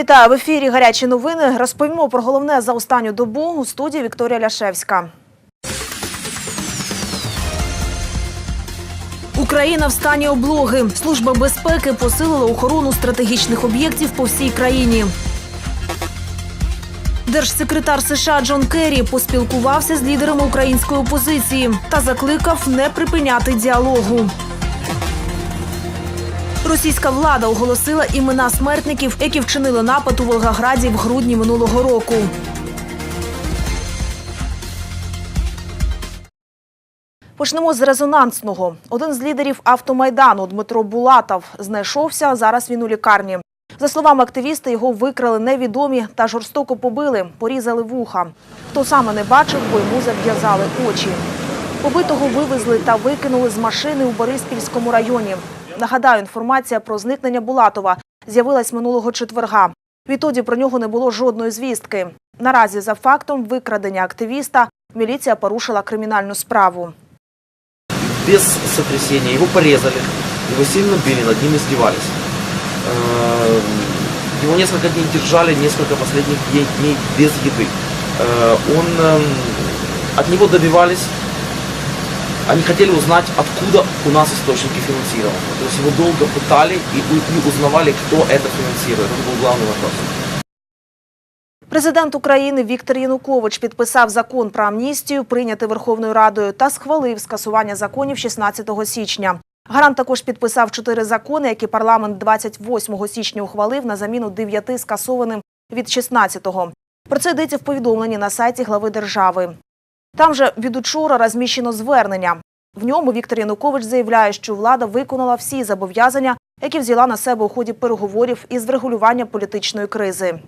Вітаю в ефірі. Гарячі новини. Розповімо про головне за останню добу у студії Вікторія Ляшевська. Україна в стані облоги. Служба безпеки посилила охорону стратегічних об'єктів по всій країні. Держсекретар США Джон Керрі поспілкувався з лідерами української опозиції та закликав не припиняти діалогу. Російська влада оголосила імена смертників, які вчинили напад у Волгограді в грудні минулого року. Почнемо з резонансного. Один з лідерів автомайдану Дмитро Булатов знайшовся. Зараз він у лікарні. За словами активіста, його викрали невідомі та жорстоко побили, порізали вуха. Хто саме не бачив, бо йому зав'язали очі. Побитого вивезли та викинули з машини у Бориспільському районі. Нагадаю, інформація про зникнення Булатова з'явилась минулого четверга. Відтоді про нього не було жодної звістки. Наразі за фактом викрадення активіста міліція порушила кримінальну справу. без сотрясения. Его порезали, его сильно били, над ним издевались. Э, Его несколько дней держали, несколько последних дней, дней без еды. Э, Он, эм, от него добивались, они хотели узнать, откуда у нас источники финансирования. То есть его долго пытали и, у- и узнавали, кто это финансирует. Это был главный вопрос. Президент України Віктор Янукович підписав закон про амністію, прийнятий Верховною Радою, та схвалив скасування законів 16 січня. Гарант також підписав чотири закони, які парламент 28 січня ухвалив на заміну дев'яти скасованим від 16-го. Про це йдеться в повідомленні на сайті глави держави. Там же від учора розміщено звернення. В ньому Віктор Янукович заявляє, що влада виконала всі зобов'язання, які взяла на себе у ході переговорів із врегулювання політичної кризи.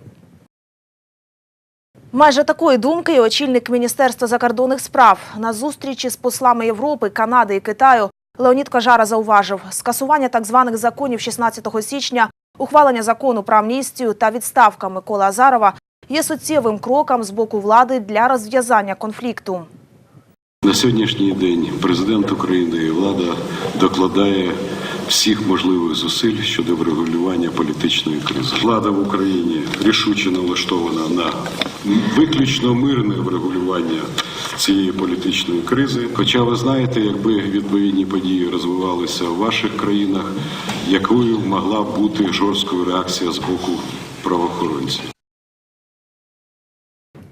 Майже такої думки і очільник Міністерства закордонних справ на зустрічі з послами Європи, Канади і Китаю Леонід Кажара зауважив, скасування так званих законів 16 січня, ухвалення закону про амністію та відставка Миколи Азарова є суттєвим кроком з боку влади для розв'язання конфлікту. На сьогоднішній день президент України і влада докладає всіх можливих зусиль щодо врегулювання політичної кризи. Влада в Україні рішуче налаштована на виключно мирне врегулювання цієї політичної кризи. Хоча ви знаєте, якби відповідні події розвивалися в ваших країнах, якою могла бути жорсткою реакція з боку правоохоронців.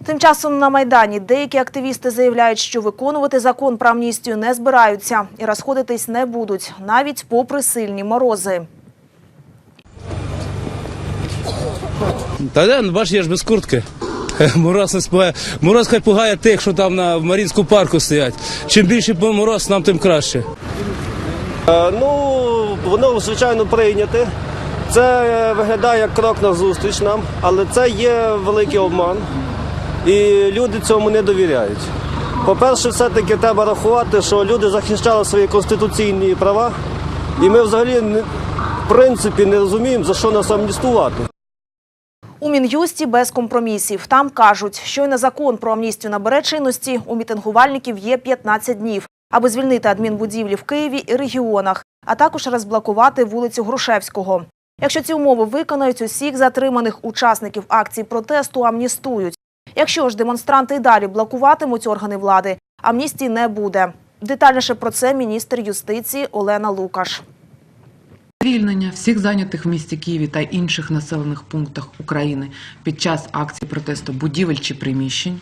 Тим часом на Майдані деякі активісти заявляють, що виконувати закон про амністію не збираються і розходитись не будуть, навіть попри сильні морози. Та де, ну бач, я ж без куртки. Мороз не спугає. Мороз хай пугає тих, що там на в Марінську парку стоять. Чим більше мороз, нам тим краще. Е, Ну, воно звичайно прийняте. Це е, виглядає як крок на зустріч нам, але це є великий обман. І люди цьому не довіряють. По-перше, все-таки треба рахувати, що люди захищали свої конституційні права, і ми взагалі в принципі не розуміємо, за що нас амністувати. У Мін'юсті без компромісів. Там кажуть, що й на закон про амністію набере чинності у мітингувальників є 15 днів, аби звільнити адмінбудівлі в Києві і регіонах, а також розблокувати вулицю Грушевського. Якщо ці умови виконають, усіх затриманих учасників акцій протесту амністують. Якщо ж демонстранти й далі блокуватимуть органи влади, амністії не буде. Детальніше про це міністр юстиції Олена Лукаш. Звільнення всіх зайнятих в місті Києві та інших населених пунктах України під час акції протесту будівель чи приміщень,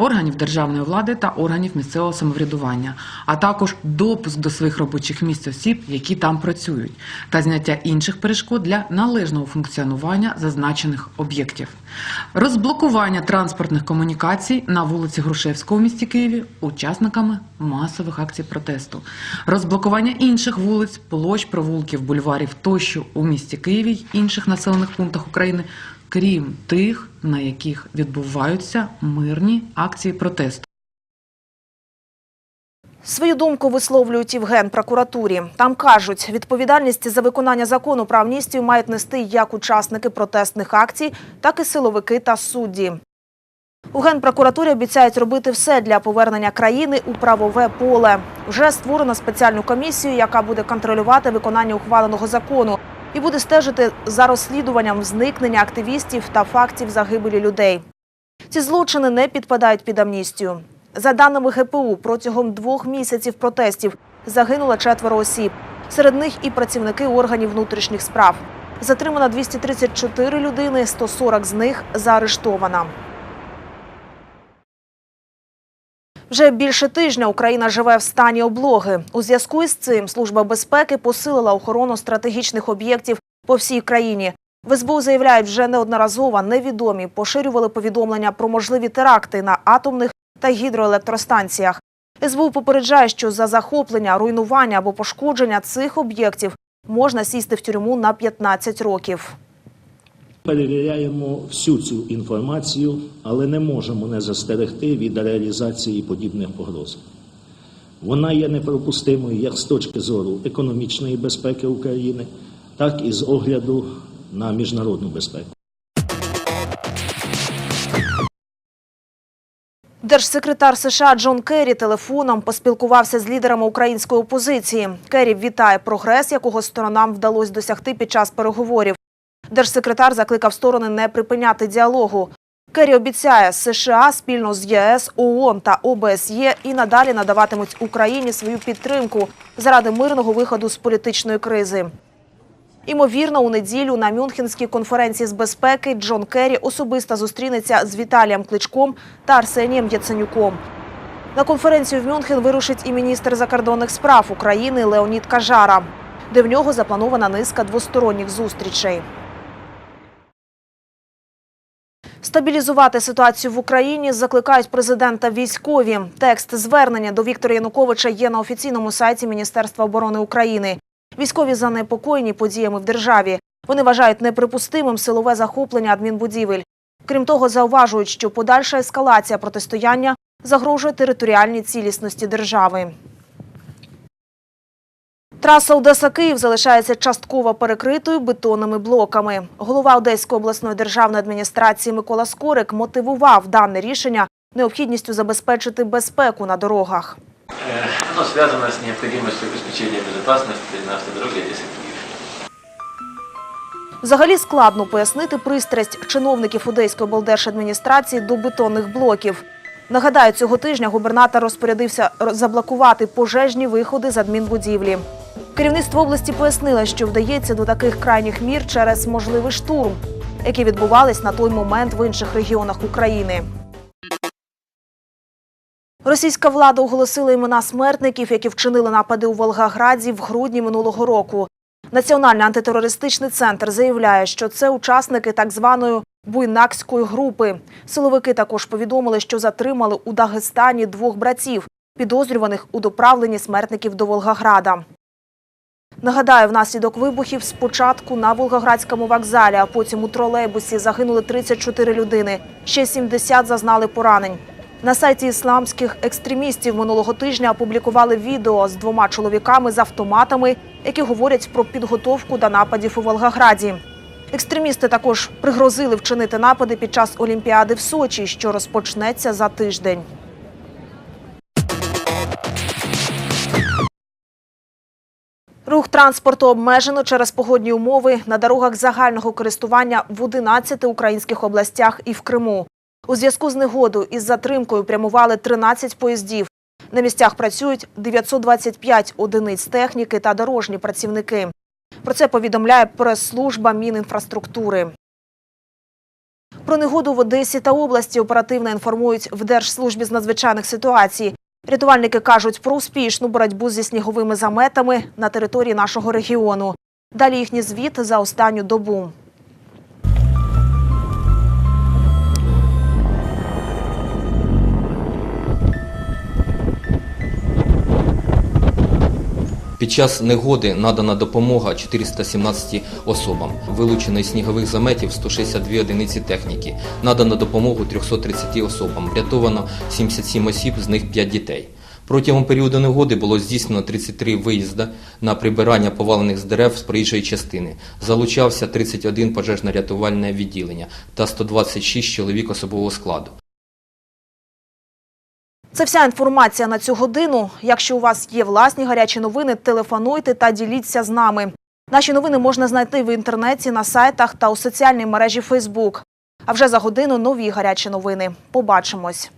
органів державної влади та органів місцевого самоврядування, а також допуск до своїх робочих місць осіб, які там працюють, та зняття інших перешкод для належного функціонування зазначених об'єктів, розблокування транспортних комунікацій на вулиці Грушевського в місті Києві учасниками масових акцій протесту, розблокування інших вулиць, площ, провулків, бульварів тощо у місті Києві й інших населених пунктах України, крім тих, на яких відбуваються мирні акції протесту. Свою думку висловлюють і в Генпрокуратурі. Там кажуть, відповідальність за виконання закону про амністію мають нести як учасники протестних акцій, так і силовики та судді. У Генпрокуратурі обіцяють робити все для повернення країни у правове поле. Вже створено спеціальну комісію, яка буде контролювати виконання ухваленого закону. І буде стежити за розслідуванням зникнення активістів та фактів загибелі людей. Ці злочини не підпадають під амністію. За даними ГПУ, протягом двох місяців протестів загинуло четверо осіб. Серед них і працівники органів внутрішніх справ. Затримано 234 людини, 140 з них заарештовано. Вже більше тижня Україна живе в стані облоги. У зв'язку із цим Служба безпеки посилила охорону стратегічних об'єктів по всій країні. В СБУ заявляють, вже неодноразово невідомі поширювали повідомлення про можливі теракти на атомних та гідроелектростанціях. СБУ попереджає, що за захоплення, руйнування або пошкодження цих об'єктів можна сісти в тюрму на 15 років. Перевіряємо всю цю інформацію, але не можемо не застерегти від реалізації подібних погроз. Вона є неприпустимою як з точки зору економічної безпеки України, так і з огляду на міжнародну безпеку. Держсекретар США Джон Керрі телефоном поспілкувався з лідерами української опозиції. Керрі вітає прогрес, якого сторонам вдалося досягти під час переговорів. Держсекретар закликав сторони не припиняти діалогу. Керрі обіцяє, США спільно з ЄС, ООН та ОБСЄ і надалі надаватимуть Україні свою підтримку заради мирного виходу з політичної кризи. Імовірно, у неділю на Мюнхенській конференції з безпеки Джон Керрі особисто зустрінеться з Віталієм Кличком та Арсенієм Яценюком. На конференцію в Мюнхен вирушить і міністр закордонних справ України Леонід Кажара, де в нього запланована низка двосторонніх зустрічей. Стабілізувати ситуацію в Україні закликають президента військові. Текст звернення до Віктора Януковича є на офіційному сайті Міністерства оборони України. Військові занепокоєні подіями в державі. Вони вважають неприпустимим силове захоплення адмінбудівель. Крім того, зауважують, що подальша ескалація протистояння загрожує територіальній цілісності держави. Траса Одеса-Київ залишається частково перекритою бетонними блоками. Голова Одеської обласної державної адміністрації Микола Скорик мотивував дане рішення необхідністю забезпечити безпеку на дорогах. Э, Оно связано с необходимостью обеспечения безопасности на автодороге Одесса-Киев. Взагалі складно пояснити пристрасть чиновників Одеської облдержадміністрації до бетонних блоків. Нагадаю, цього тижня губернатор розпорядився заблокувати пожежні виходи з адмінбудівлі. Керівництво області пояснило, що вдається до таких крайніх мір через можливий штурм, які відбувались на той момент в інших регіонах України. Російська влада оголосила імена смертників, які вчинили напади у Волгограді в грудні минулого року. Національний антитерористичний центр заявляє, що це учасники так званої буйнакської групи. Силовики також повідомили, що затримали у Дагестані двох братів, підозрюваних у доправленні смертників до Волгограда. Нагадаю, внаслідок вибухів спочатку на Волгоградському вокзалі, а потім у тролейбусі загинули 34 людини. Ще 70 зазнали поранень. На сайті ісламських екстремістів минулого тижня опублікували відео з двома чоловіками з автоматами, які говорять про підготовку до нападів у Волгограді. Екстремісти також пригрозили вчинити напади під час Олімпіади в Сочі, що розпочнеться за тиждень. Рух транспорту обмежено через погодні умови на дорогах загального користування в 11 українських областях і в Криму. У зв'язку з негодою із затримкою прямували 13 поїздів. На місцях працюють 925 одиниць техніки та дорожні працівники. Про це повідомляє прес-служба Мінінфраструктури. Про негоду в Одесі та області оперативно інформують в Держслужбі з надзвичайних ситуацій. Рятувальники кажуть про успішну боротьбу зі сніговими заметами на території нашого регіону. Далі їхній звіт за останню добу. Під час негоди надана допомога 417 особам. Вилучено із снігових заметів 162 одиниці техніки. Надано допомогу 330 особам. Врятовано 77 осіб, з них 5 дітей. Протягом періоду негоди було здійснено 33 виїзди на прибирання повалених з дерев з проїжджої частини. Залучався 31 пожежно-рятувальне відділення та 126 чоловік особового складу. Це вся інформація на цю годину. Якщо у вас є власні гарячі новини, телефонуйте та діліться з нами. Наші новини можна знайти в інтернеті, на сайтах та у соціальній мережі Фейсбук. А вже за годину нові гарячі новини. Побачимось.